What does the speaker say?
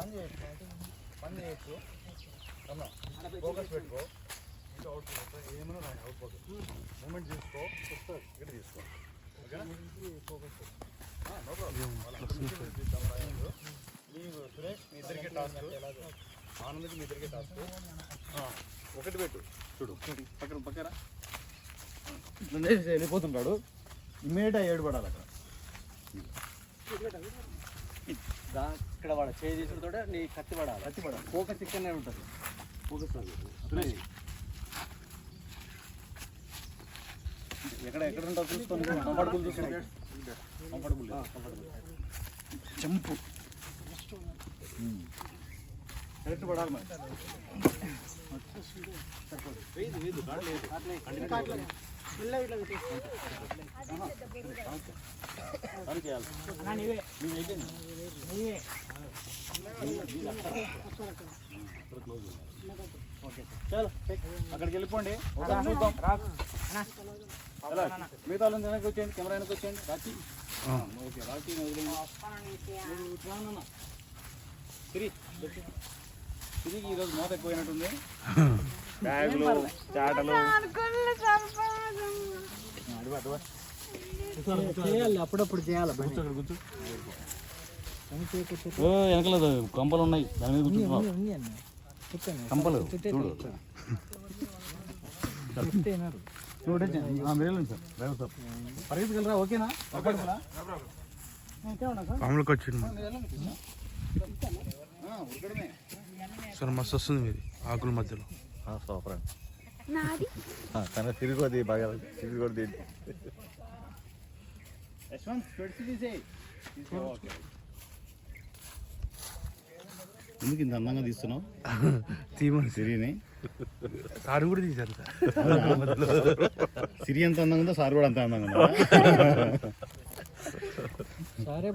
పని చేయొచ్చు పని చేయొచ్చు. రమణ ఫోకస్ పెట్టుకో. ఇంకా అవుట్ ఏమైనా రాని అవుట్ ఫోకస్ మూమెంట్ తీసుకో. ఇక్కడ తీసుకో. నీకు సురేష్ మీ ఇద్దరికి టాస్క్ ఆనంద్కి మీ ఇద్దరికి టాస్క్ ఒకటి పెట్టు. చూడు పక్కన పక్కన వెళ్ళిపోతుంటాడు. ఇమ్మీడియట్ ఏడు పడాలి అక్కడ. దా- ఇక్కడ వాడు చేయి తీసుకుంటే నీ కత్తి పడాలి కత్తి పడాలి ఫోకస్ ఇక్కడనే ఉంటుంది ఫోకస్ ఎక్కడ ఎక్కడ ఉంటావు చూసుకోండి కంఫర్టబుల్ చూసుకోండి కంఫర్టబుల్ చెంపు కరెక్ట్ పడాలి మరి అక్కడికి వెళ్ళిపోండి. ఒకసారి చూద్దాం మిగతా వెనక్కి వచ్చేయండి కెమెరా వెనక్కి వచ్చేయండి రాచి ఓకే రాచి తిరిగి తిరిగి ఈరోజు మోత ఎక్కువైనట్టుంది బ్యాగులు చాటలు చేయాలి అప్పుడప్పుడు చేయాలి ఓ వెనకల కంపలు ఉన్నాయి. దాని మీద కూర్చుంటున్నావు కంపలు చూడు. పరిగెత్తుకెళ్ళరా ఓకేనా? వచ్చింది. సార్ మస్తు వస్తుంది మీది. ఆకుల మధ్యలో. సూపర్ తన తిరిగి బాగా తిరిగి కూడా తిండి యశ్వంత్ ఎందుకు ఇంత అందంగా తీస్తున్నావు? తీమని సిరిని. సార్ కూడా తీశారు సార్. సిరి ఎంత అందంగా ఉందో సార్ కూడా అంత అందంగా ఉందా? సరే